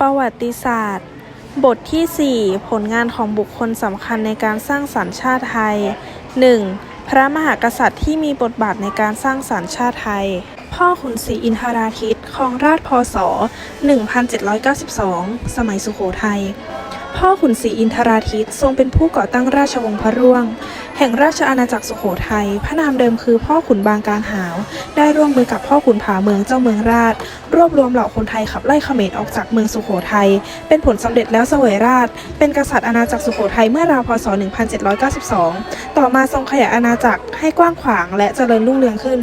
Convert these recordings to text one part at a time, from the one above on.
ประวัติศาสตร์ บทที่ 4 ผลงานของบุคคลสำคัญในการสร้างสรรค์ชาติไทย 1. พระมหากษัตริย์ที่มีบทบาทในการสร้างสรรค์ชาติไทย พ่อขุนศรีอินทราทิตครองราชย์พศ 1792 สมัยสุโขทัย พ่อขุนศรีอินทราทิตทรงเป็นผู้ก่อตั้งราชวงศ์พระร่วง แห่งราชอาณาจักรสุโขทัย พระนามเดิมคือพ่อขุนบางกลารหาว ได้ร่วมมือกับพ่อขุนผาเมืองเจ้าเมืองราช รวบรวมเหล่าคนไทยขับไล่เขมรออกจากเมืองสุโขทัย เป็นผลสำเร็จแล้วเสวยราช เป็นกษัตริย์อาณาจักรสุโขทัยเมื่อราวพศ 1792 ต่อมาทรงขยายอาณาจักรให้กว้างขวางและเจริญรุ่งเรืองขึ้น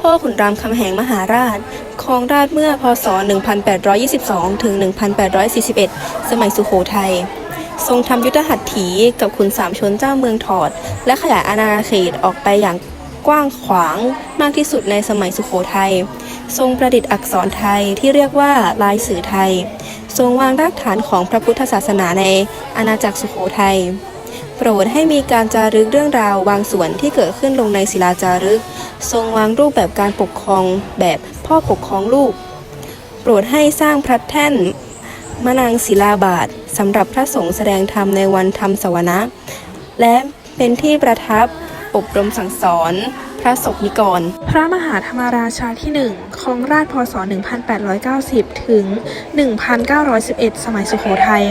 พ่อขุนรามคำแหงมหาราช ครองราชเมื่อพศ 1822 ถึง 1841 สมัยสุโขทัย ทรงทำยุทธหัตถีกับขุนสามชนเจ้าเมืองถอด และขยายอาณาเขตออกไปอย่างกว้างขวางมากที่สุดในสมัยสุโขทัย ทรงประดิษฐ์อักษรไทยที่เรียกว่าลายสื่อไทย ทรงวางรากฐานของพระพุทธศาสนาในอาณาจักรสุโขทัย โปรดให้มีการจารึกเรื่องราวบางส่วนที่เกิดขึ้นลงในศิลาจารึก ทรงวางรูปแบบการปกครองแบบพ่อปกครองลูก โปรดให้สร้างพระแท่นมนางศิลาบาทสำหรับพระสงฆ์แสดงธรรมในวันธรรมสวนะ และเป็นที่ประทับอบรมสั่งสอน พระสงฆ์นิกร พระมหาธรรมราชาที่ 1 ครองราชพศ 1890 ถึง 1911 สมัยสุโขทัย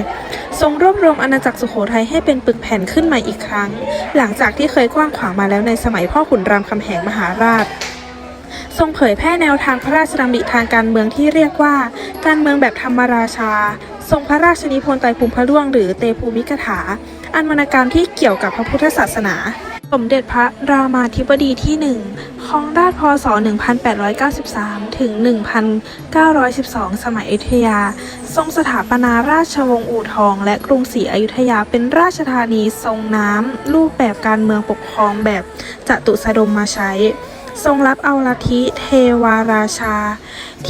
ทรงรวบรวมอาณาจักรสุโขทัยให้เป็นปึกแผ่นขึ้นใหม่อีกครั้ง หลังจากที่เคยกว้างขวางมาแล้วในสมัยพ่อขุนรามคำแหงมหาราชทรงเผยแพร่แนวทางพระราชดำริทางการเมืองที่เรียกว่า การเมืองแบบธรรมราชา ทรงพระราชนิพนธ์ไตรภูมิพระร่วงหรือเตภูมิกถา อันวรรณกรรมที่เกี่ยวกับพระพุทธศาสนา สมเด็จพระรามาธิบดีที่ 1 ครองราชพศ 1893 ถึง 1912 สมัยอยุธยา ทรงสถาปนาราชวงศ์อู่ทอง และกรุงศรีอยุธยาเป็นราชธานีทรงน้ำ รูปแบบการเมืองปกครองแบบจตุสดมมาใช้ ทรงรับเอาลัทธิเทวาราชา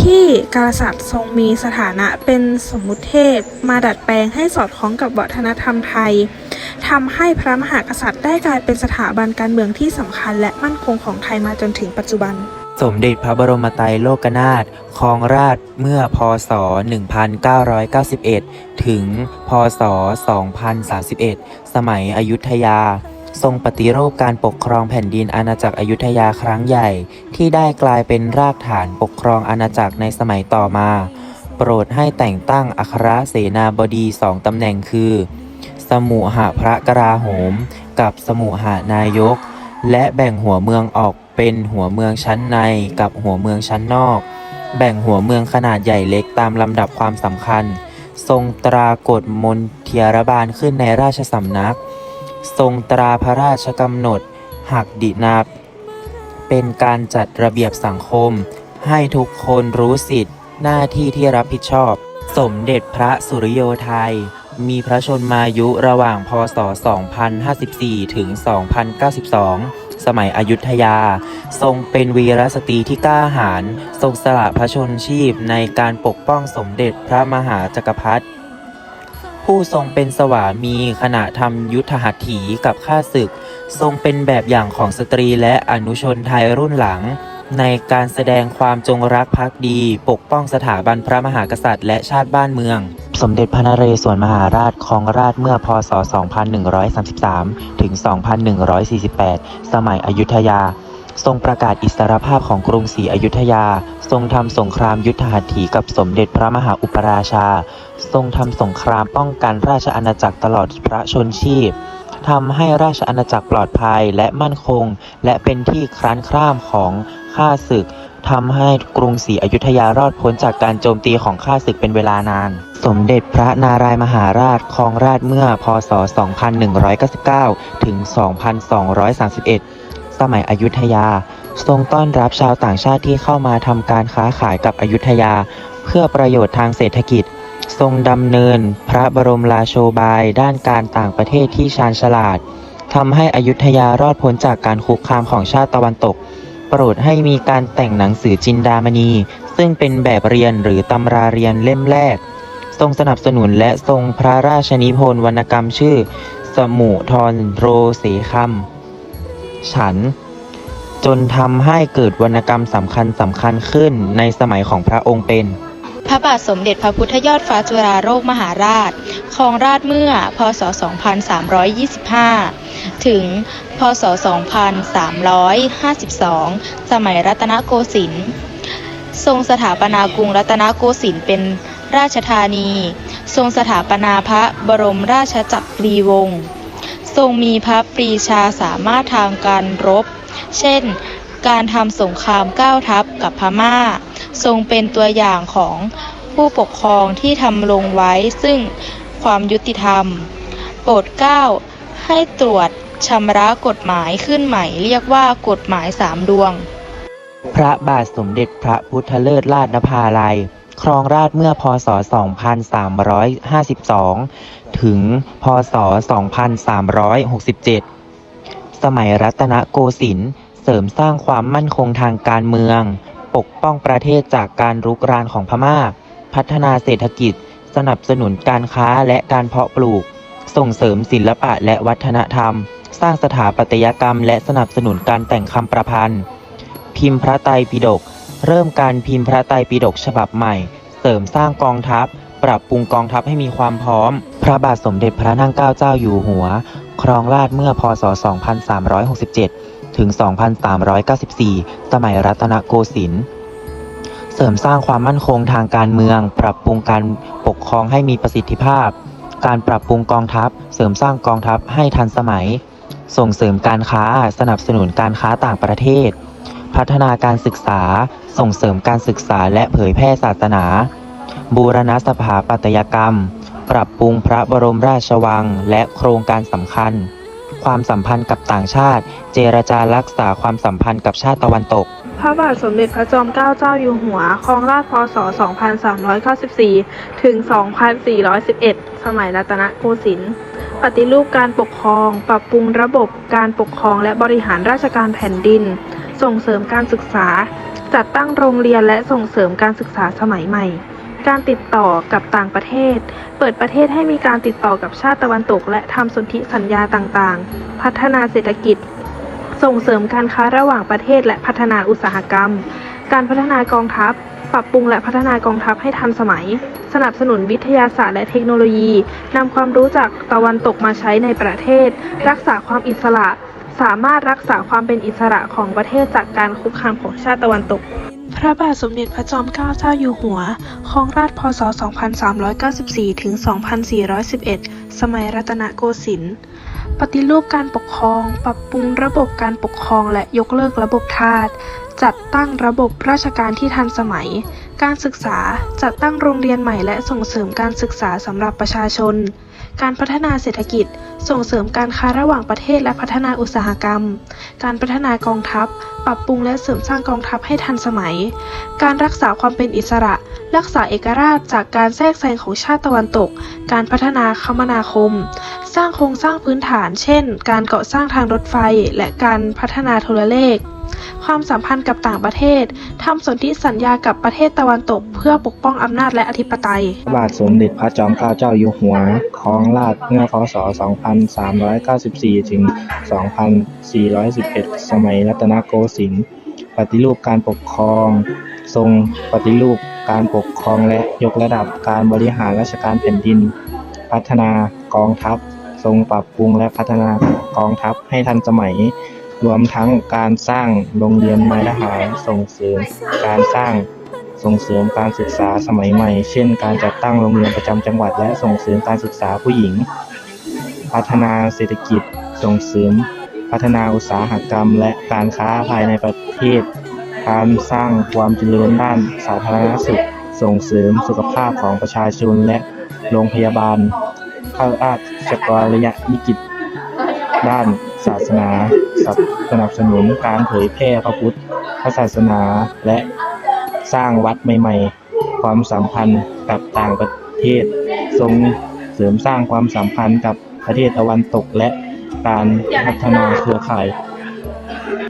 ที่กษัตริย์ทรงมีสถานะเป็นสมมุติเทพ มาดัดแปลงให้สอดคล้องกับวัฒนธรรมไทย ทำให้พระมหากษัตริย์ได้กลายเป็นสถาบันการเมืองที่สำคัญ และมั่นคงของไทยมาจนถึงปัจจุบัน สมเด็จพระบรมไตรโลกนาถครองราชย์เมื่อพศ 1991 ถึง พศ 2031 สมัยอยุธยาทรงปฏิรูปการปกครองแผ่นดินอาณาจักรอยุธยาครั้งใหญ่ ที่ได้กลายเป็นรากฐานปกครองอาณาจักรในสมัยต่อมา โปรดให้แต่งตั้งอัครเสนาบดีสองตำแหน่งคือ สมุหพระกราโหม กับสมุหานายก และแบ่งหัวเมืองออกเป็นหัวเมืองชั้นในกับหัวเมืองชั้นนอก แบ่งหัวเมืองขนาดใหญ่เล็กตามลำดับความสำคัญ ทรงตรากฎมนเทียรบาลขึ้นในราชสำนัก ทรงตราพระราชกำหนด หักดินาเป็นการจัดระเบียบสังคม ให้ทุกคนรู้สิทธิหน้าที่ที่รับผิดชอบ สมเด็จพระสุริโยไทย มีพระชนมายุระหว่างพศ 2054 ถึง 2092 สมัยอยุธยา ทรงเป็นวีรสตรีที่กล้าหาญทรงสละพระชนชีพในการปกป้องสมเด็จพระมหาจักรพรรดิผู้ทรงเป็นสวามีขณะทำยุทธหัตถีกับข้าศึก ทรงเป็นแบบอย่างของสตรีและอนุชนไทยรุ่นหลัง ในการแสดงความจงรักภักดี ปกป้องสถาบันพระมหากษัตริย์และชาติบ้านเมือง สมเด็จพระนเรศวรมหาราชครองราชเมื่อพศ 2133 ถึง 2148 สมัยอยุธยา ทรงประกาศอิสรภาพของกรุงศรีอยุธยา ทรงทำสงครามยุทธหัตถีกับสมเด็จพระมหาอุปราชา ทรงทำสงครามป้องกันราชอาณาจักรตลอดพระชนชีพทำให้ราชอาณาจักรปลอดภัยและมั่นคง และเป็นที่คร้นคร่ามของข้าศึก ทำให้กรุงศรีอยุธยารอดพ้นจากการโจมตีของข้าศึกเป็นเวลานาน สมเด็จพระนารายมหาราชครองราชเมื่อพศ 2199 ถึง 2231 สมัยอยุธยา ทรงต้อนรับชาวต่างชาติที่เข้ามาทำการค้าขายกับอยุธยา เพื่อประโยชน์ทางเศรษฐกิจ ทรงดำเนินพระบรมราโชบายด้านการต่างประเทศที่ชาญฉลาดทำให้อยุธยารอดพ้นจากการคุกคามของชาติตะวันตก โปรดให้มีการแต่งหนังสือจินดามณี ซึ่งเป็นแบบเรียนหรือตำราเรียนเล่มแรก ทรงสนับสนุนและทรงพระราชนิพนธ์วรรณกรรมชื่อ สมุทรโรเสคำฉัน จนทำให้เกิดวรรณกรรมสำคัญสำคัญขึ้นในสมัยของพระองค์เป็น พระบาทสมเด็จพระพุทธยอดฟ้าจุฬาโลกมหาราช ครองราชเมื่อ พศ 2325 ถึง พศ 2352 สมัยรัตนโกสินทร์ ทรงสถาปนากรุงรัตนโกสินทร์เป็นราชธานี ทรงสถาปนาพระบรมราชจักรีวงศ์ทรงมีพระปรีชาสามารถทางการรบ เช่น การทำสงครามก้าวทัพกับพม่า ทรงเป็นตัวอย่างของผู้ปกครองที่ทำลงไว้ซึ่งความยุติธรรม โปรดเกล้าให้ตรวจชำระกฎหมายขึ้นใหม่เรียกว่ากฎหมายสามดวง พระบาทสมเด็จพระพุทธเลิศราชนภาลัย ครองราชเมื่อพศ 2352 ถึง พศ 2367 สมัยรัตนโกสินทร์เสริมสร้างความมั่นคงทางการเมือง ปกป้องประเทศจากการรุกรานของพม่า พัฒนาเศรษฐกิจ สนับสนุนการค้าและการเพาะปลูก ส่งเสริมศิลปะและวัฒนธรรม สร้างสถาปัตยกรรม และสนับสนุนการแต่งคำประพันธ์ พิมพ์พระไตรปิฎกเริ่มการพิมพ์พระไตรปิฎกฉบับใหม่ เสริมสร้างกองทัพ ปรับปรุงกองทัพให้มีความพร้อม พระบาทสมเด็จพระนั่งเกล้าเจ้าอยู่หัว ครองราชเมื่อพศ 2367 ถึง 2394 สมัยรัตนโกสินทร์ เสริมสร้างความมั่นคงทางการเมือง ปรับปรุงการปกครองให้มีประสิทธิภาพ การปรับปรุงกองทัพ เสริมสร้างกองทัพให้ทันสมัย ส่งเสริมการค้า สนับสนุนการค้าต่างประเทศ พัฒนาการศึกษา ส่งเสริมการศึกษาและเผยแพร่ศาสนา บูรณะสถาปัตยกรรม ปรับปรุงพระบรมราชวัง และโครงการสำคัญ ความสัมพันธ์กับต่างชาติ เจรจารักษาความสัมพันธ์กับชาติตะวันตก พระบาทสมเด็จพระจอมเกล้าเจ้าอยู่หัว ครองราชพศ 2394 ถึง 2411 สมัยรัตนโกสินทร์ ปฏิรูปการปกครอง ปรับปรุงระบบการปกครองและบริหารราชการแผ่นดิน ส่งเสริมการศึกษา จัดตั้งโรงเรียนและส่งเสริมการศึกษาสมัยใหม่ การติดต่อกับต่างประเทศ เปิดประเทศให้มีการติดต่อกับชาติตะวันตก และทำสนธิสัญญาต่างๆ พัฒนาเศรษฐกิจ ส่งเสริมการค้าระหว่างประเทศและพัฒนาอุตสาหกรรม การพัฒนากองทัพ ปรับปรุงและพัฒนากองทัพให้ทันสมัย สนับสนุนวิทยาศาสตร์และเทคโนโลยีนำความรู้จากตะวันตกมาใช้ในประเทศ รักษาความอิสระ สามารถรักษาความเป็นอิสระของประเทศจากการคุกคามของชาติตะวันตก พระบาทสมเด็จพระจอมเกล้าเจ้าอยู่หัว ครองราชพศ 2394 ถึง 2411 สมัยรัตนโกสินทร์ ปฏิรูปการปกครอง ปรับปรุงระบบการปกครองและยกเลิกระบบทาส จัดตั้งระบบราชการที่ทันสมัย การศึกษา จัดตั้งโรงเรียนใหม่และส่งเสริมการศึกษาสำหรับประชาชน การพัฒนาเศรษฐกิจ ส่งเสริมการค้าระหว่างประเทศและพัฒนาอุตสาหกรรม การพัฒนากองทัพ ปรับปรุงและเสริมสร้างกองทัพให้ทันสมัย การรักษาความเป็นอิสระ รักษาเอกราชจากการแทรกแซงของชาติตะวันตก การพัฒนาคมนาคม สร้างโครงสร้างพื้นฐาน เช่น การก่อสร้างทางรถไฟ และการพัฒนาโทรเลข ความสัมพันธ์กับต่างประเทศทำสนธิสัญญากับประเทศตะวันตก เพื่อปกป้องอำนาจและอธิปไตย พระบาทสมเด็จพระจอมเกล้าเจ้าอยู่หัวครองราชย์เมื่อพศ 2394 ถึง 2411 สมัยรัตนโกสินทร์ ปฏิรูปการปกครอง ทรงปฏิรูปการปกครองและยกระดับการบริหารราชการแผ่นดิน พัฒนากองทัพ ทรงปรับปรุงและพัฒนากองทัพให้ทันสมัย รวมทั้งการสร้างโรงเรียนนายทหารส่งเสริมการสร้างส่งเสริมการศึกษาสมัยใหม่ เช่น การจัดตั้งโรงเรียนประจำจังหวัด และส่งเสริมการศึกษาผู้หญิง พัฒนาเศรษฐกิจ ส่งเสริม พัฒนาอุตสาหกรรม และการค้าภายในประเทศ การสร้างความเจริญด้านสาธารณสุข ส่งเสริมสุขภาพของประชาชนและโรงพยาบาลเข้าราชกรระยะวิกฤตด้าน ศาสนาสนับสนุนการเผยแพร่พระพุทธศาสนาและสร้างวัดใหม่ ๆ ความสัมพันธ์กับต่างประเทศ ทรงเสริมสร้างความสัมพันธ์กับประเทศตะวันตกและการพัฒนาเครือข่าย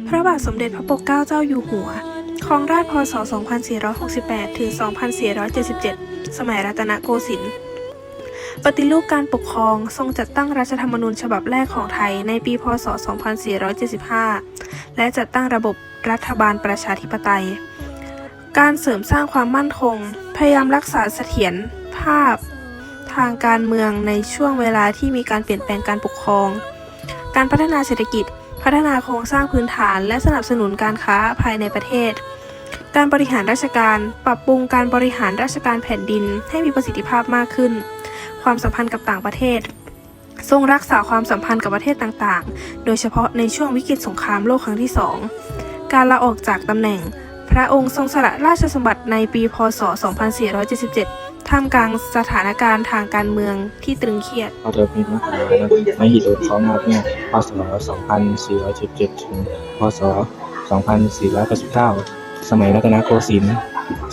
พระบาทสมเด็จพระปกเกล้าเจ้าอยู่หัวครองราชย์พศ 2468 ถึง 2477 สมัยรัตนโกสินทร์ ปฏิรูปการปกครองทรงจัดตั้งรัฐธรรมนูญฉบับแรกของไทยในปี พศ 2475 และจัดตั้งระบบรัฐบาลประชาธิปไตย การเสริมสร้างความมั่นคง พยายามรักษาเสถียรภาพ ทางการเมืองในช่วงเวลาที่มีการเปลี่ยนแปลงการปกครอง การพัฒนาเศรษฐกิจ พัฒนาโครงสร้างพื้นฐาน และสนับสนุนการค้าภายในประเทศการบริหารราชการ ปรับปรุงการบริหารราชการแผ่นดินให้มีประสิทธิภาพมากขึ้น ความสัมพันธ์กับต่างประเทศ ทรงรักษาความสัมพันธ์กับประเทศต่างๆ โดยเฉพาะในช่วงวิกฤตสงครามโลกครั้งที่สองการลาออกจากตำแหน่ง พระองค์ทรงสละราชสมบัติในปีพศ 2477 ท่ามกลางสถานการณ์ทางการเมืองที่ตรึงเครียดพระเดชเป็นมหามหิดลของราเนี่ยพศ 2477 ถึง พศ 2489 สมัยรัตนโกสินทร์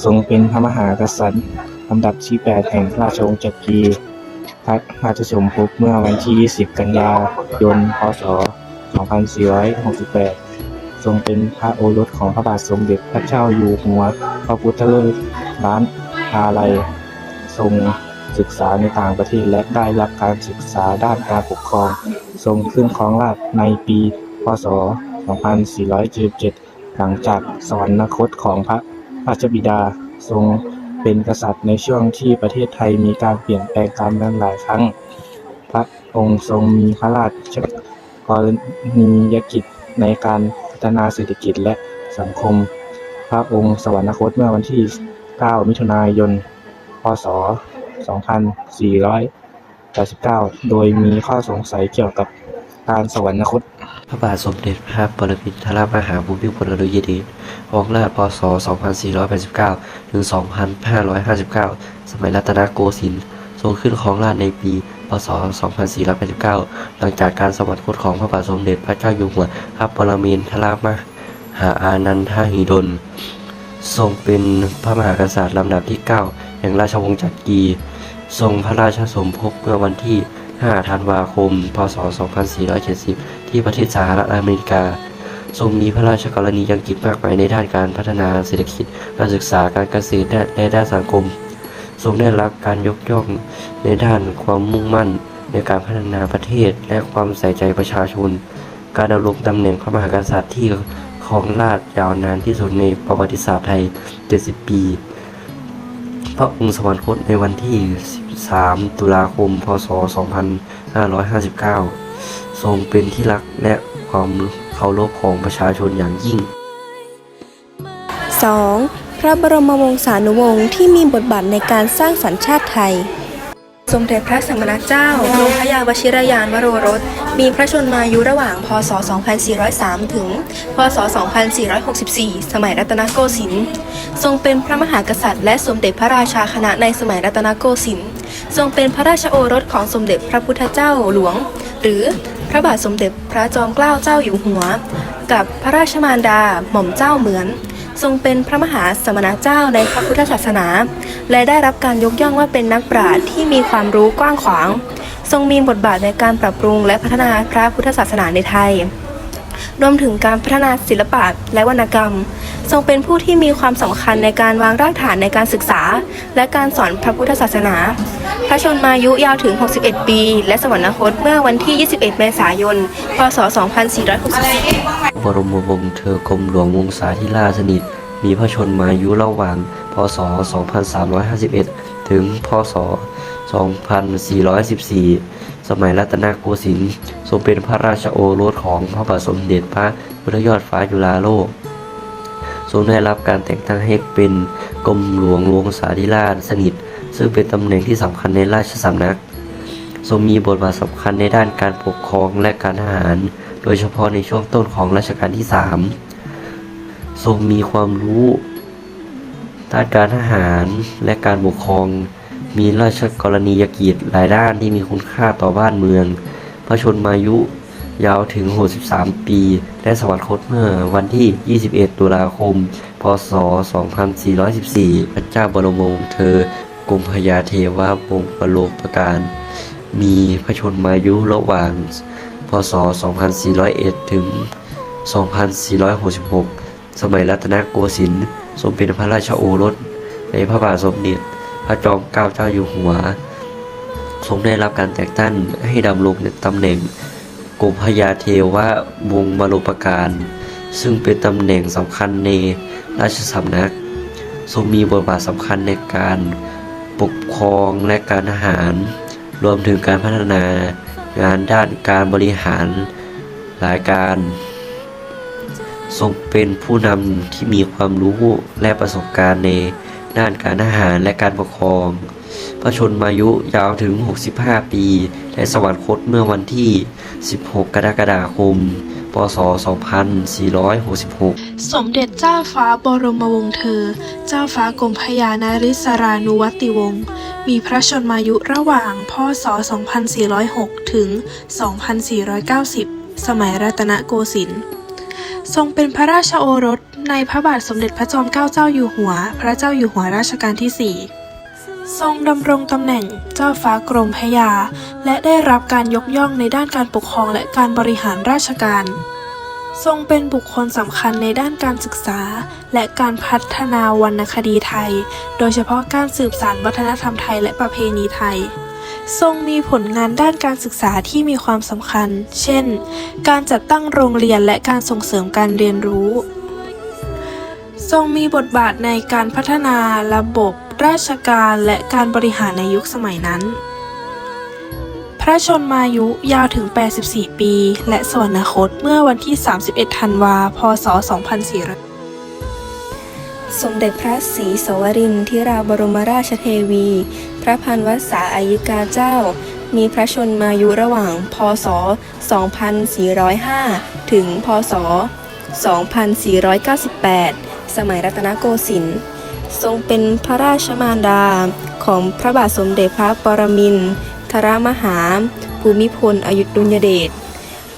ทรงเป็นพระมหากษัตริย์ลำดับที่ 8 แห่งราชวงศ์จักรี พระราชสมภพเมื่อวันที่ 20 กันยายน พศ 2468 ทรงเป็นพระโอรสของพระบาทสมเด็จพระเจ้าอยู่หัว พระพุทธเลิศล้านอาลัย ทรงศึกษาในต่างประเทศและได้รับการศึกษาด้านการปกครอง ทรงขึ้นครองราชในปี พศ 2477 หลังจากสวรรคตของพระราชบิดาทรง เป็นกษัตริย์ในช่วงที่ประเทศไทยมีการเปลี่ยนแปลงการเมืองหลายครั้ง พระองค์ทรงมีพระราชกรณียกิจในการพัฒนาเศรษฐกิจและสังคม พระองค์สวรรคตเมื่อวันที่ 9 มิถุนายน พศ 2489 โดยมีข้อสงสัยเกี่ยวกับการสวรรคต พระบาทสมเด็จพระปรมินทรมหาภูมิพลอดุลยเดชออกราชพศ 2489 ถึง 2559 สมัยรัตนโกสินทร์ ทรงขึ้นครองราชในปี พศ 2489 หลังจากการสวรรคตของพระบาทสมเด็จพระเจ้าอยู่หัวพระปรมินทรมหาอานันทหิดล ทรงเป็นพระมหากษัตริย์ลำดับที่ 9 แห่งราชวงศ์จักรี ทรงพระราชสมภพเมื่อวันที่ 5 ธันวาคม พศ 2470 ที่ประเทศสหรัฐอเมริกา ทรงมีพระราชกรณียกิจมากมายในด้านการพัฒนาเศรษฐกิจ การศึกษา การเกษตรและด้านสังคม ทรงได้รับการยกย่องในด้านความมุ่งมั่นในการพัฒนาประเทศและความใส่ใจประชาชน การดำรงตำแหน่งพระมหากษัตริย์ที่ครองราชยาวนานที่สุดในประวัติศาสตร์ไทย 70 ปี พระองค์สวรรคตในวันที่ 13 ตุลาคม พศ 2559 ทรงเป็นที่รักและความเคารพของประชาชนอย่างยิ่ง 2. พระบรมวงศานุวงศ์ที่มีบทบาทในการสร้างสรรค์ชาติไทย สมเด็จพระสัมมาเจ้า กรมพระยาวชิรยานวโรรส มีพระชนมายุระหว่าง พศ 2403 ถึง พศ 2464 สมัยรัตนโกสินทร์ ทรงเป็นพระมหากษัตริย์และสมเด็จพระราชาคณะในสมัยรัตนโกสินทร์ ทรงเป็นพระราชโอรสของสมเด็จพระพุทธเจ้าหลวง หรือพระบาทสมเด็จพระจอมเกล้าเจ้าอยู่หัว กับพระราชมารดาหม่อมเจ้าเหมือน ทรงเป็นพระมหาสมณเจ้าในพระพุทธศาสนา และได้รับการยกย่องว่าเป็นนักปราชญ์ที่มีความรู้กว้างขวาง ทรงมีบทบาทในการปรับปรุงและพัฒนาพระพุทธศาสนาในไทย รวมถึงการพัฒนาศิลปะและวรรณกรรม ทรงเป็นผู้ที่มีความสำคัญในการวางรากฐานในการศึกษา และการสอนพระพุทธศาสนา พระชนมายุยาวถึง 61 ปี และสวรรคตเมื่อวันที่ 21 เมษายน พศ 2464 บรมวงศ์เธอกรมหลวงวงศาธิราชสนิท มีพระชนมายุระหว่าง พศ 2351 ถึง พศ 2414 สมัยรัตนโกสินทร์ทรงเป็นพระราชโอรสของพระบาทสมเด็จพระพุทธยอดฟ้าจุฬาโลก ทรงได้รับการแต่งตั้งให้เป็นกรมหลวงวงศาธิราชสนิท ซึ่งเป็นตำแหน่งที่สำคัญในราชสำนัก ทรงมีบทบาทสำคัญในด้านการปกครองและการทหาร โดยเฉพาะในช่วงต้นของรัชกาลที่ 3 ทรงมีความรู้ด้านการทหารและการปกครอง มีราชกรณียกิจหลายด้านที่มีคุณค่าต่อบ้านเมือง พระชนมายุยาวถึง 63 ปี และสวรรคตเมื่อวันที่ 21 ตุลาคม พศ 2414 พระเจ้าบรมวงศ์เธอ กรมพยาเทวาวงประโลมประการ มีพระชนมายุระหว่าง พศ 2401 ถึง 2466 สมัยรัตนโกสินทร์ทรงเป็นพระราชโอรส ในพระบาทสมเด็จพระจอมเกล้าเจ้าอยู่หัว ทรงได้รับการแต่งตั้งให้ดำรงในตำแหน่งกรมพยาเทววงศ์บรมการ ซึ่งเป็นตำแหน่งสำคัญในราชสำนัก ทรงมีบทบาทสำคัญในการ ปกครองและการทหาร รวมถึงการพัฒนางานด้านการบริหารรายการ ทรงเป็นผู้นำที่มีความรู้และประสบการณ์ในด้านการทหารและการปกครอง พระชนมายุยาวถึง 65 ปี และสวรรคตเมื่อวันที่ 16 กรกฎาคม พศ 2466 สมเด็จเจ้าฟ้าบรมวงศ์เธอ เจ้าฟ้ากรมพยานาริศรานุวัติวงศ์ มีพระชนมายุระหว่างพศ 2406 ถึง 2490 สมัยรัตนโกสินทร์ ทรงเป็นพระราชโอรสในพระบาทสมเด็จพระจอมเกล้าเจ้าอยู่หัว พระเจ้าอยู่หัวรัชกาลที่ 4 ทรงดำรงตำแหน่งเจ้าฟ้ากรมพยา และได้รับการยกย่องในด้านการปกครองและการบริหารราชการ ทรงเป็นบุคคลสำคัญในด้านการศึกษา และการพัฒนาวรรณคดีไทย โดยเฉพาะการสืบสานวัฒนธรรมไทยและประเพณีไทย ทรงมีผลงานด้านการศึกษาที่มีความสำคัญ เช่น การจัดตั้งโรงเรียนและการส่งเสริมการเรียนรู้ ทรงมีบทบาทในการพัฒนาระบบ ราชการและการบริหารในยุคสมัยนั้น พระชนมายุยาวถึง 84 ปี และสวรรคตเมื่อวันที่ 31 ธันวา พศ 2400 สมเด็จพระศรีสวรินทิราบรมราชเทวี พระพันวษาอายิกาเจ้า มีพระชนมายุระหว่าง พศ 2405 ถึง พศ 2498 สมัยรัตนโกสินทร์ ทรงเป็นพระราชมารดาของพระบาทสมเด็จพระปรมินทรมหา ภูมิพลอยุดุลยเดช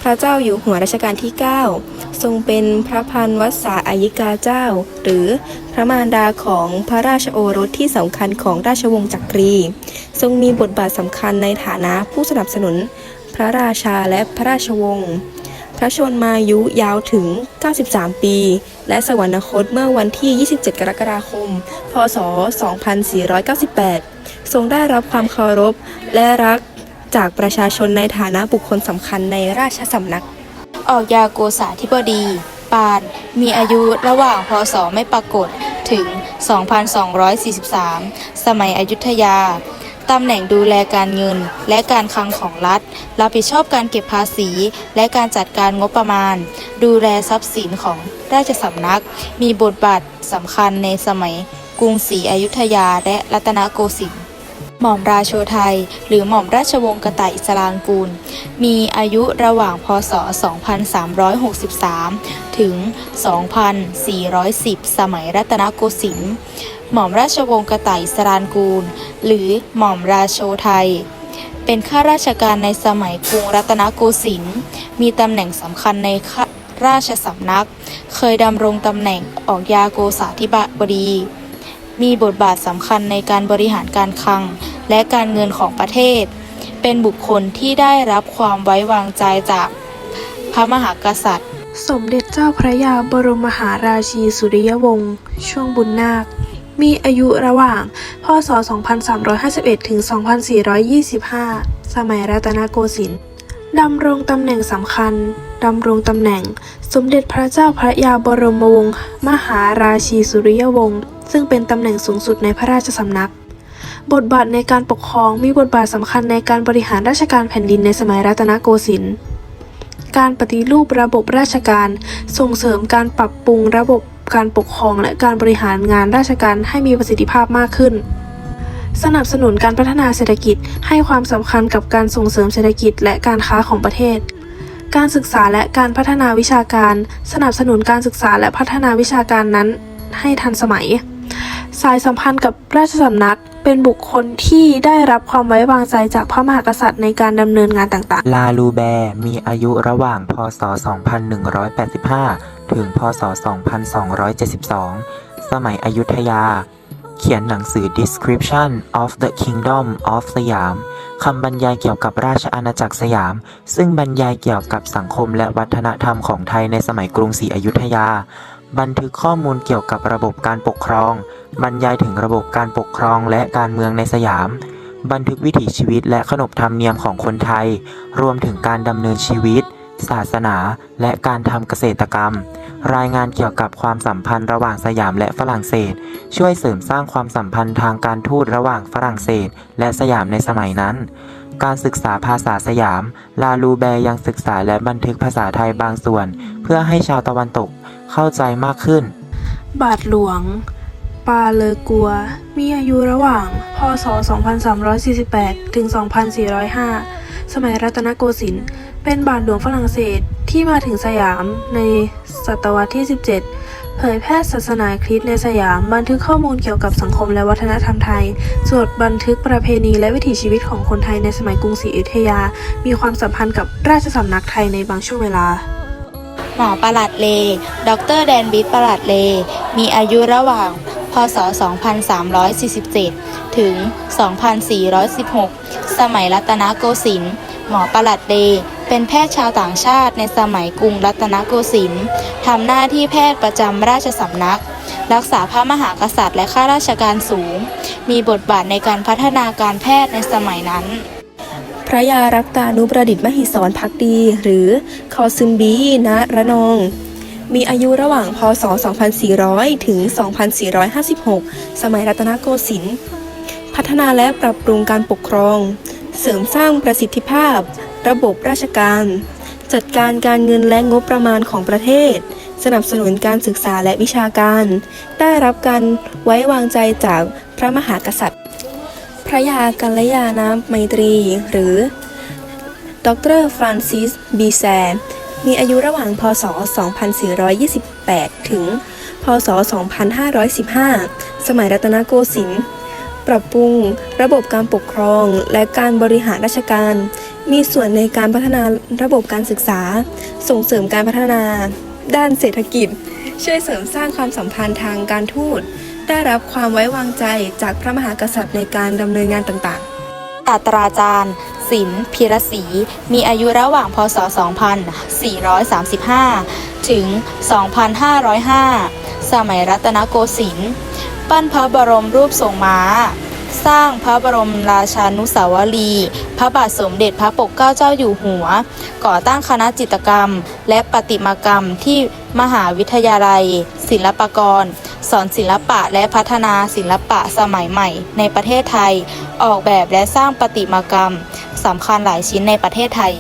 พระเจ้าอยู่หัวรัชกาลที่ 9 ทรงเป็นพระพันวษาอายิกาเจ้า หรือพระมารดาของพระราชโอรสที่สำคัญของราชวงศ์จักรี ทรงมีบทบาทสำคัญในฐานะผู้สนับสนุน พระราชาและพระราชวงศ์ พระชนมายุยาวถึง 93 ปี และสวรรคตเมื่อวันที่ 27 กรกฎาคม พศ 2498 ทรงได้รับความเคารพและรักจากประชาชนในฐานะบุคคลสำคัญในราชสำนัก ออกยาโกษาธิบดี ปาน มีอายุระหว่างพศไม่ปรากฏถึง 2243 สมัยอยุธยา ตำแหน่งดูแลการเงิน และการคลังของรัฐ รับผิดชอบการเก็บภาษี และการจัดการงบประมาณ ดูแลทรัพย์สินของราชสำนัก มีบทบาทสำคัญในสมัยกรุงศรีอยุธยาและรัตนโกสินทร์หม่อมราโชไทย หรือหม่อมราชวงศ์กระต่ายอิสลางกูล มีอายุระหว่างพศ 2363 ถึง 2410 สมัยรัตนโกสินทร์ หม่อมราชวงศ์กระต่ายสลางกูล หรือหม่อมราโชไทย เป็นข้าราชการในสมัยกรุงรัตนโกสินทร์มีตำแหน่งสำคัญในข้าราชสำนัก เคยดำรงตำแหน่งออกยาโกษาธิบดี มีบทบาทสำคัญในการบริหารการคลัง และการเงินของประเทศ เป็นบุคคลที่ได้รับความไว้วางใจจากพระมหากษัตริย์ สมเด็จเจ้าพระยาบรมมหาราชีสุริยวงศ์ช่วงบุญนาค มีอายุระหว่าง พศ 2351 ถึง 2425 สมัยรัตนโกสินทร์ดำรงตำแหน่งสำคัญ ดำรงตำแหน่ง สมเด็จพระเจ้าพระยาบรมวงศ์มหาราชีสุริยวงศ์ ซึ่งเป็นตำแหน่งสูงสุดในพระราชสำนัก บทบาทในการปกครองมีบทบาทสำคัญในการบริหารราชการแผ่นดินในสมัยรัตนโกสินทร์ การปฏิรูประบบราชการ ส่งเสริมการปรับปรุงระบบ การปกครองและการบริหารงานราชการให้มีประสิทธิภาพมากขึ้น สนับสนุนการพัฒนาเศรษฐกิจ ให้ความสำคัญกับการส่งเสริมเศรษฐกิจและการค้าของประเทศ การศึกษาและการพัฒนาวิชาการ สนับสนุนการศึกษาและพัฒนาวิชาการนั้น ให้ทันสมัย สายสัมพันธ์กับราชสำนักเป็นบุคคลที่ได้รับความไว้วางใจจากพระมหากษัตริย์ในการดำเนินงานต่างๆ ลาลูแบร์มีอายุระหว่าง พศ 2185 ถึงพศ 2272 สมัยอยุธยา เขียนหนังสือ Description of the Kingdom of Siam คำบรรยายเกี่ยวกับราชอาณาจักรสยาม ซึ่งบรรยายเกี่ยวกับสังคมและวัฒนธรรมของไทยในสมัยกรุงศรีอยุธยา บันทึกข้อมูลเกี่ยวกับระบบการปกครอง บรรยายถึงระบบการปกครองและการเมืองในสยาม บันทึกวิถีชีวิตและขนบธรรมเนียมของคนไทย รวมถึงการดำเนินชีวิต ศาสนา และการทำเกษตรกรรม รายงานเกี่ยวกับความสัมพันธ์ระหว่างสยามและฝรั่งเศส ช่วยเสริมสร้างความสัมพันธ์ทางการทูตระหว่างฝรั่งเศส และสยามในสมัยนั้น การศึกษาภาษาสยาม ลาลูแบร์ยังศึกษาและบันทึกภาษาไทยบางส่วน เพื่อให้ชาวตะวันตกเข้าใจมากขึ้น บาทหลวงปาเลอกัว มีอายุระหว่าง พศ 2348 ถึง 2405 สมัยรัตนโกสินทร์เป็นบาทหลวงฝรั่งเศสที่มาถึงสยามในศตวรรษที่ 17 เผยแพร่ศาสนาคริสต์ในสยาม บันทึกข้อมูลเกี่ยวกับสังคมและวัฒนธรรมไทยจดบันทึกประเพณีและวิถีชีวิตของคนไทยในสมัยกรุงศรีอยุธยา มีความสัมพันธ์กับราชสำนักไทยในบางช่วงเวลาหมอประหลัดเล ดรแดนบิทประหลัดเล มีอายุระหว่าง พศ 2347 ถึง 2416 สมัยรัตนโกสินทร์ หมอประหลัดเลเป็นแพทย์ชาวต่างชาติในสมัยกรุงรัตนโกสินทร์ ทำหน้าที่แพทย์ประจำราชสำนัก รักษาพระมหากษัตริย์และข้าราชการสูง มีบทบาทในการพัฒนาการแพทย์ในสมัยนั้นพระยารักตานุประดิษฐ์มหิศรพักดี หรือคอซึมบีณระนอง มีอายุระหว่างพศ 2400 ถึง 2456 สมัยรัตนโกสินทร์ พัฒนาและปรับปรุงการปกครอง เสริมสร้างประสิทธิภาพ ระบบราชการ จัดการการเงินและงบประมาณของประเทศ สนับสนุนการศึกษาและวิชาการ ได้รับการไว้วางใจจากพระมหากษัตริย์ พระยากัลยาณไมตรี หรือ ดรฟรานซิส บีแซ มีอายุระหว่าง พศ 2428 ถึง พศ 2515 สมัยรัตนโกสินทร์ ปรับปรุงระบบการปกครองและการบริหารราชการ มีส่วนในการพัฒนาระบบการศึกษา ส่งเสริมการพัฒนา ด้านเศรษฐกิจ ช่วยเสริมสร้างความสัมพันธ์ทางการทูต ได้รับความไว้วางใจจากพระมหากษัตริย์ในการดำเนินงานต่างๆ ศาตราจารย์ศิลป์พิรศรีมีอายุระหว่างพศ 2435 ถึง 2505 สมัยรัตนโกสินทร์ปั้นพระบรมรูปทรงม้า สร้างพระบรมราชานุสาวรีย์พระบาทสมเด็จพระปกเกล้าเจ้าอยู่หัว ก่อตั้งคณะจิตรกรรม และประติมากรรมที่มหาวิทยาลัย ศิลปากร สอนศิลปะและพัฒนาศิลปะสมัยใหม่ ในประเทศไทย ออกแบบและสร้างประติมากรรมสำคัญหลายชิ้นในประเทศไทย